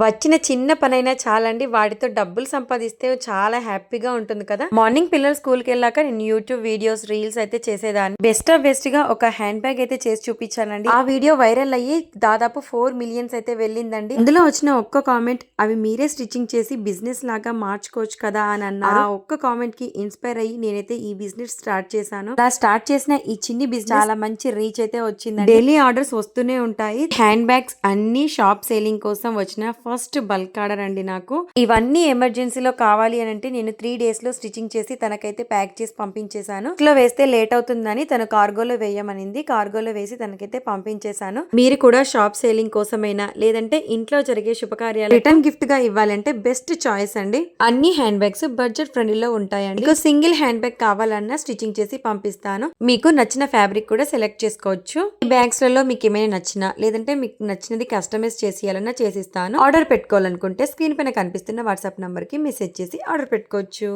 వచ్చిన చిన్న పనైనా చాలండి. వాటితో డబ్బులు సంపాదిస్తే చాలా హ్యాపీగా ఉంటుంది కదా. మార్నింగ్ పిల్లలు స్కూల్కి వెళ్ళాక నేను యూట్యూబ్ వీడియోస్ రీల్స్ అయితే చేసేదాన్ని. బెస్ట్ ఆఫ్ బెస్ట్గా ఒక హ్యాండ్ బ్యాగ్ అయితే చేసి చూపించానండి. ఆ వీడియో వైరల్ అయ్యి దాదాపు ఫోర్ మిలియన్స్ అయితే వెళ్ళిందండి. అందులో వచ్చిన ఒక్క కామెంట్ అవి మీరే స్టిచ్చింగ్ చేసి బిజినెస్ లాగా మార్చుకోవచ్చు కదా అని అన్నారు. ఆ ఒక్క కామెంట్కి ఇన్స్పైర్ అయ్యి నేనైతే ఈ బిజినెస్ స్టార్ట్ చేశాను. అలా స్టార్ట్ చేసిన ఈ చిన్ని బిజినెస్ చాలా మంచి రీచ్ అయితే వచ్చింది డైలీ ఆర్డర్స్ వస్తూనే ఉంటాయి. హ్యాండ్ బ్యాగ్స్ అన్ని షాప్ సేలింగ్ కోసం వచ్చిన ఫస్ట్ బల్క్ ఆర్డర్ అండి నాకు. ఇవన్నీ ఎమర్జెన్సీలో కావాలి అని అంటే నేను త్రీ డేస్లో స్టిచ్చింగ్ చేసి తనకైతే ప్యాక్ చేసి పంపించేశాను. ఇంట్లో వేస్తే లేట్ అవుతుందని తను కార్గోలో వేయమనింది. కార్గోలో వేసి తనకైతే పంపించేశాను. మీరు కూడా షాప్ సేలింగ్ కోసమైనా లేదంటే ఇంట్లో జరిగే శుభకార్యాలు రిటర్న్ గిఫ్ట్గా ఇవ్వాలంటే బెస్ట్ చాయిస్ అండి. అన్ని హ్యాండ్ బ్యాగ్స్ బడ్జెట్ ఫ్రెండ్లీ లో ఉంటాయండి. మీకు సింగిల్ హ్యాండ్ బ్యాగ్ కావాలన్నా స్టిచ్చింగ్ చేసి పంపిస్తాను. మీకు నచ్చిన ఫ్యాబ్రిక్ కూడా సెలెక్ట్ చేసుకోవచ్చు. ఈ బ్యాగ్స్లలో మీకు ఏమైనా నచ్చినా లేదంటే మీకు నచ్చినది కస్టమైజ్ చేసేయాలన్నా చేసిస్తాను. ఆర్డర్ పెట్టుకోవాలనుకుంటే స్క్రీన్ పైన కనిపిస్తున్న వాట్సాప్ నంబర్కి మెసేజ్ చేసి ఆర్డర్ పెట్టుకోవచ్చు.